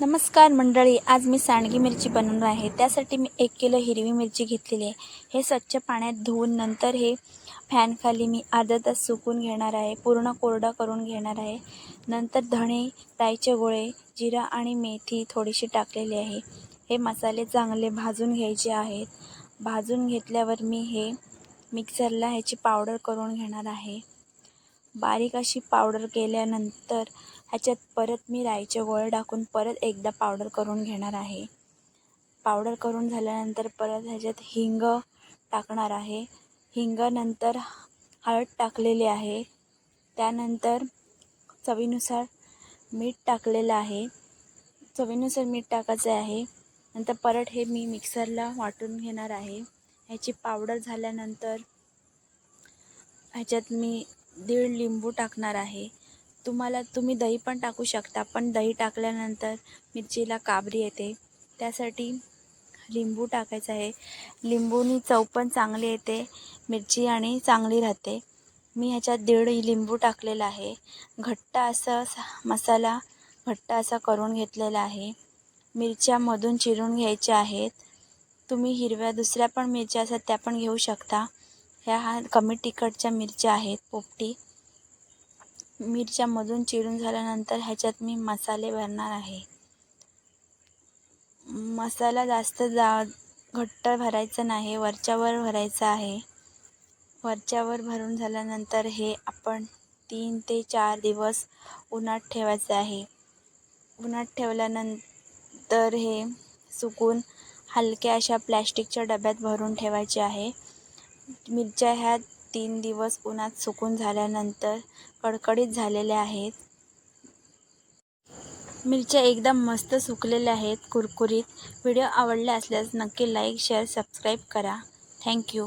नमस्कार मंडळी आज मी सांडगी मिरची बनवणार आहे. त्यासाठी मी एक किलो हिरवी मिरची घेतलेली आहे. हे स्वच्छ पाण्यात धुवून नंतर हे फॅनखाली मी अर्धा तास सुकून घेणार आहे. पूर्ण कोरडा करून घेणार आहे. नंतर धणे राईचे गोळे जिरा आणि मेथी थोडीशी टाकलेली आहे. हे मसाले चांगले भाजून घ्यायचे आहेत. भाजून घेतल्यावर मी हे मिक्सरला ह्याची पावडर करून घेणार आहे. बारीक अशी पावडर केल्यानंतर ह्याच्यात परत मी राईचे गोळे टाकून परत एकदा पावडर करून घेणार आहे. पावडर करून झाल्यानंतर परत ह्याच्यात हिंग टाकणार आहे. हिंगानंतर हळद टाकलेली आहे. त्यानंतर चवीनुसार मीठ टाकलेलं आहे. चवीनुसार मीठ टाकायचं आहे. नंतर परत हे मी मिक्सरला वाटून घेणार आहे. ह्याची पावडर झाल्यानंतर ह्याच्यात मी दीड लिंबू टाकणार आहे. तुम्हाला तुम्ही दही पण टाकू शकता पण दही टाकल्यानंतर मिरचीला काबरी येते. त्यासाठी लिंबू टाकायचं आहे. लिंबूनी चव पण चांगली येते मिरची आणि चांगली राहते. मी ह्याच्यात दीड लिंबू टाकलेला आहे. घट्ट असा मसाला घट्ट असा करून घेतलेला आहे. मिरच्यामधून चिरून घ्यायच्या आहेत. तुम्ही हिरव्या दुसऱ्या पण मिरच्या असतात त्या पण घेऊ शकता. ह्या हा कमी तिखटच्या मिरच्या आहेत पोपटी. मिरच्यामधून चिरून झाल्यानंतर ह्याच्यात मी मसाले भरणार आहे. मसाला जास्त जा घट्ट भरायचं नाही वरच्यावर भरायचं आहे. वरच्यावर भरून झाल्यानंतर हे आपण तीन ते चार दिवस उन्हात ठेवायचं आहे. उन्हात ठेवल्यानंतर हे सुकून हलक्या अशा प्लॅस्टिकच्या डब्यात भरून ठेवायचे आहे. मिरच्या ह्या तीन दिवस उन्हात सुकून झाल्यानंतर कडकडीत झालेल्या आहेत. मिरच्या एकदम मस्त सुकलेल्या आहेत कुरकुरीत. व्हिडिओ आवडला असल्यास नक्की लाईक शेअर सबस्क्राईब करा. Thank you